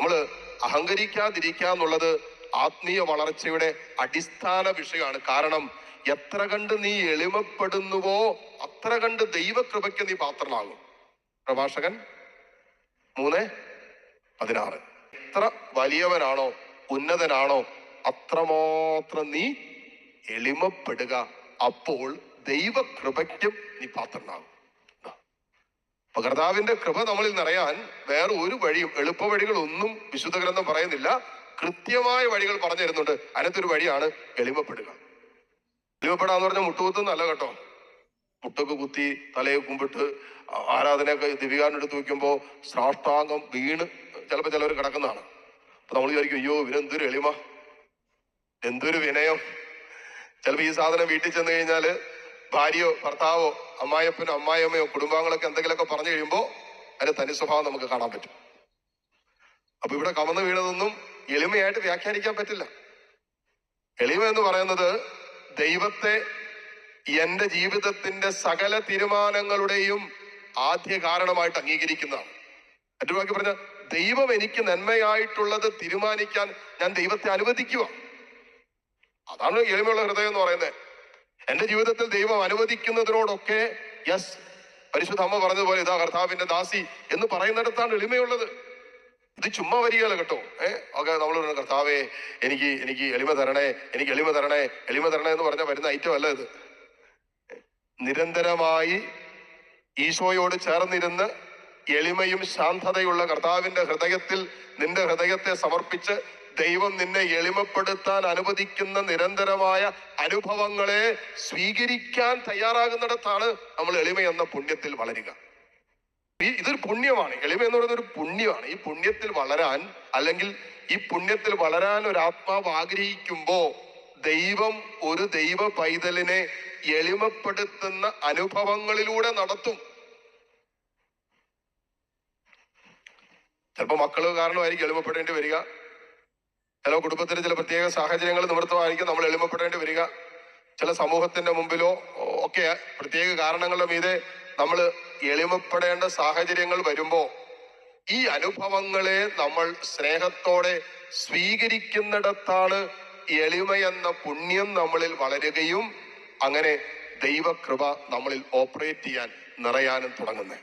നമ്മൾ അഹങ്കരിക്കാതിരിക്കുക എന്നുള്ളത് ആത്മീയ വളർച്ചയുടെ അടിസ്ഥാന വിഷയമാണ്. കാരണം എത്ര കണ്ട് നീ എളിമപ്പെടുന്നുവോ അത്ര കണ്ട് ദൈവകൃപയ്ക്ക് നീ പാത്രമാകും പ്രഭാഷകൻ മൂന്ന് പതിനാറ്. എത്ര വലിയവനാണോ ഉന്നതനാണോ അത്രമാത്രം നീ എളിമപ്പെടുക. അപ്പോൾ ദൈവകൃപയ്ക്കും നീ പാത്രനാകും. കർത്താവിന്റെ കൃപ നമ്മളിൽ നിറയാൻ വേറെ ഒരു വഴിയും എളുപ്പ വഴികളൊന്നും വിശുദ്ധ ഗ്രന്ഥം പറയുന്നില്ല. കൃത്യമായ വഴികൾ പറഞ്ഞു തരുന്നുണ്ട്. അതിനകത്തൊരു വഴിയാണ് എളിമപ്പെടുക. എളിമപ്പെടാന്ന് പറഞ്ഞാൽ മുട്ടുകുത്തുന്നല്ല കേട്ടോ. മുട്ടൊക്കെ കുത്തി തലയെ കുമ്പിട്ട് ആരാധനയൊക്കെ ദിവികാരനെടുത്ത് വെക്കുമ്പോൾ സാഷ്ടാംഗം വീണ് ചിലപ്പോൾ ചിലവർ കിടക്കുന്നതാണ്. അപ്പൊ നമ്മൾ വിചാരിക്കും അയ്യോ ഇവനെന്തൊരു എളിമ. എന്തൊരു വിനയം. ചിലപ്പോൾ ഈ സാധനം വീട്ടിൽ ചെന്ന് കഴിഞ്ഞാൽ ഭാര്യയോ ഭർത്താവോ അമ്മായപ്പനോ അമ്മായിയമ്മയോ കുടുംബാംഗങ്ങളൊക്കെ എന്തെങ്കിലുമൊക്കെ പറഞ്ഞു കഴിയുമ്പോൾ അതിന്റെ തനി സ്വഭാവം നമുക്ക് കാണാൻ പറ്റും. അപ്പൊ ഇവിടെ കമന്ന് വീണതൊന്നും എളിമയായിട്ട് വ്യാഖ്യാനിക്കാൻ പറ്റില്ല. എളിമ എന്ന് പറയുന്നത് ദൈവത്തെ എന്റെ ജീവിതത്തിന്റെ സകല തീരുമാനങ്ങളുടെയും ആദ്യ കാരണമായിട്ട് അംഗീകരിക്കുന്നതാണ്. എന്റെ ബാക്കി പറഞ്ഞ ദൈവം എനിക്ക് നന്മയായിട്ടുള്ളത് തീരുമാനിക്കാൻ ഞാൻ ദൈവത്തെ അനുവദിക്കുക. അതാണ് എളിമയുള്ള ഹൃദയം എന്ന് പറയുന്നത്. എന്റെ ജീവിതത്തിൽ ദൈവം അനുവദിക്കുന്നതിനോടൊക്കെ യെസ് പരിശുദ്ധ അമ്മ പറഞ്ഞതുപോലെ ഇതാ കർത്താവിന്റെ ദാസി എന്ന് പറയുന്നിടത്താണ് എളിമയുള്ളത്. ഇത് ചുമ്മാ വരികയല്ല കേട്ടോ. ഏഹ് ഒക്കെ നമ്മൾ കർത്താവേ എനിക്ക് എനിക്ക് എളിമ തരണേ എനിക്ക് എളിമ തരണേ എളിമ തരണേ എന്ന് പറഞ്ഞാൽ വരുന്ന ഐറ്റം അല്ല ഇത്. നിരന്തരമായി ഈശോയോട് ചേർന്നിരുന്ന് എളിമയും ശാന്തതയുള്ള കർത്താവിന്റെ ഹൃദയത്തിൽ നിന്റെ ഹൃദയത്തെ സമർപ്പിച്ച് ദൈവം നിന്നെ എളിമപ്പെടുത്താൻ അനുവദിക്കുന്ന നിരന്തരമായ അനുഭവങ്ങളെ സ്വീകരിക്കാൻ തയ്യാറാകുന്നിടത്താണ് നമ്മൾ എളിമ എന്ന പുണ്യത്തിൽ വളരുക. ഈ ഇതൊരു പുണ്യമാണ്. എളിമ എന്ന് പറയുന്നത് ഒരു പുണ്യമാണ്. ഈ പുണ്യത്തിൽ വളരാൻ അല്ലെങ്കിൽ ഈ പുണ്യത്തിൽ വളരാൻ ഒരു ആത്മാവ് ആഗ്രഹിക്കുമ്പോ ദൈവം ഒരു ദൈവ പൈതലിനെ എളിമപ്പെടുത്തുന്ന അനുഭവങ്ങളിലൂടെ നടത്തും. ചിലപ്പോ മക്കൾ കാരണമായിരിക്കും എളിമപ്പെടേണ്ടി വരിക. ചില കുടുംബത്തിന്റെ ചില പ്രത്യേക സാഹചര്യങ്ങൾ നിമിത്തമായിരിക്കും നമ്മൾ എളിമപ്പെടേണ്ടി വരിക. ചില സമൂഹത്തിന്റെ മുമ്പിലോ ഒക്കെ പ്രത്യേക കാരണങ്ങളുടെ മീതെ നമ്മൾ എളിമപ്പെടേണ്ട സാഹചര്യങ്ങൾ വരുമ്പോ ഈ അനുഭവങ്ങളെ നമ്മൾ സ്നേഹത്തോടെ സ്വീകരിക്കുന്നിടത്താണ് എളിമ എന്ന പുണ്യം നമ്മളിൽ വളരുകയും അങ്ങനെ ദൈവകൃപ നമ്മളിൽ ഓപ്പറേറ്റ് ചെയ്യാൻ നിറയാനും തുടങ്ങുന്നത്.